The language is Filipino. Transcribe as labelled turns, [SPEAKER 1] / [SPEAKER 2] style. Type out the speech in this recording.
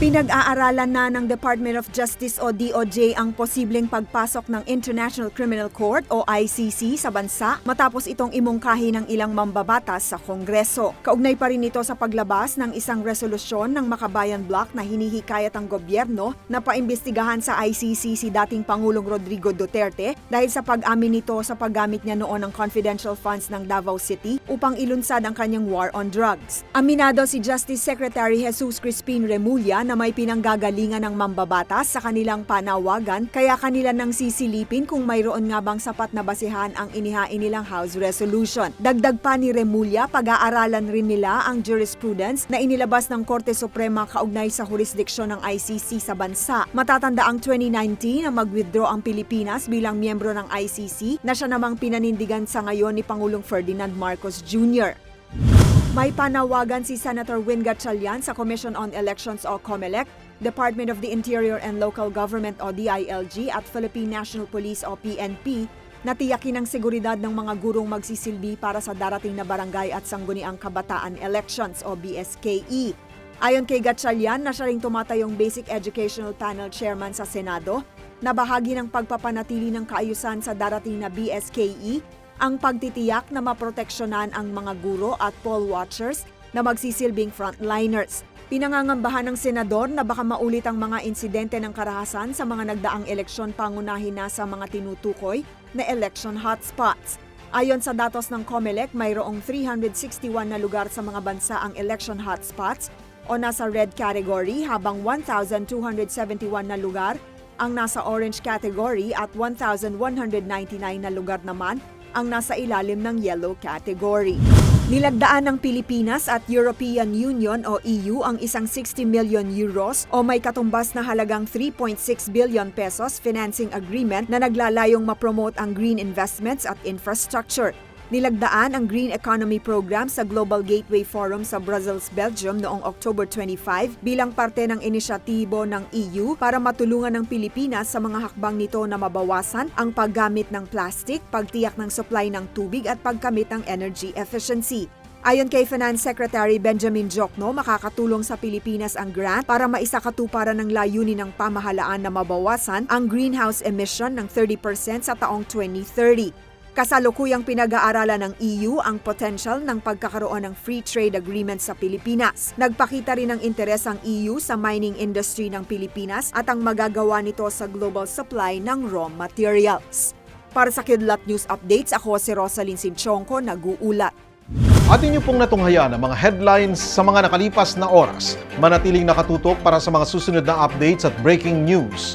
[SPEAKER 1] Pinag-aaralan na ng Department of Justice o DOJ ang posibleng pagpasok ng International Criminal Court o ICC sa bansa matapos itong imungkahi ng ilang mambabatas sa Kongreso. Kaugnay pa rin ito sa paglabas ng isang resolusyon ng Makabayan Bloc na hinihikayat ang gobyerno na paimbestigahan sa ICC si dating Pangulong Rodrigo Duterte dahil sa pag-amin nito sa paggamit niya noon ng confidential funds ng Davao City upang ilunsad ang kanyang war on drugs. Aminado si Justice Secretary Jesus Crispin Remulla na may pinanggagalingan ng mambabatas sa kanilang panawagan kaya kanila nang sisilipin kung mayroon nga bang sapat na basihan ang inihain nilang House Resolution. Dagdag pa ni Remulla, pag-aaralan rin nila ang jurisprudence na inilabas ng Korte Suprema kaugnay sa jurisdiksyon ng ICC sa bansa. Matatanda ang 2019 na mag-withdraw ang Pilipinas bilang miyembro ng ICC na siya namang pinanindigan sa ngayon ni Pangulong Ferdinand Marcos Jr. May panawagan si Senator Win Gatchalian sa Commission on Elections o COMELEC, Department of the Interior and Local Government o DILG at Philippine National Police o PNP na tiyakin ang seguridad ng mga gurong magsisilbi para sa darating na barangay at sangguniang kabataan elections o BSKE. Ayon kay Gatchalian na siya ring tumatayong Basic Educational Panel Chairman sa Senado, na bahagi ng pagpapanatili ng kaayusan sa darating na BSKE ang pagtitiyak na maproteksyonan ang mga guro at poll watchers na magsisilbing frontliners. Pinangangambahan ng senador na baka maulit ang mga insidente ng karahasan sa mga nagdaang eleksyon pangunahin na sa mga tinutukoy na election hotspots. Ayon sa datos ng COMELEC, mayroong 361 na lugar sa mga bansa ang election hotspots o nasa red category habang 1,271 na lugar ang nasa orange category at 1,199 na lugar naman ang nasa ilalim ng yellow category. Nilagdaan ng Pilipinas at European Union o EU ang isang 60 million euros o may katumbas na halagang 3.6 billion pesos financing agreement na naglalayong mapromote ang green investments at infrastructure. Nilagdaan ang Green Economy Program sa Global Gateway Forum sa Brussels, Belgium noong October 25 bilang parte ng inisyatibo ng EU para matulungan ng Pilipinas sa mga hakbang nito na mabawasan ang paggamit ng plastic, pagtiyak ng supply ng tubig at pagkamit ng energy efficiency. Ayon kay Finance Secretary Benjamin Jokno, makakatulong sa Pilipinas ang grant para maisakatuparan ng layunin ng pamahalaan na mabawasan ang greenhouse emission ng 30% sa taong 2030. Kasalukuyang pinag-aaralan ng EU ang potential ng pagkakaroon ng free trade agreement sa Pilipinas. Nagpakita rin ng interes ang EU sa mining industry ng Pilipinas at ang magagawa nito sa global supply ng raw materials. Para sa Kidlat News Updates, ako si Rosalyn Sinchonko, nag-uulat.
[SPEAKER 2] Atin niyo pong natunghayan ang mga headlines sa mga nakalipas na oras. Manatiling nakatutok para sa mga susunod na updates at breaking news.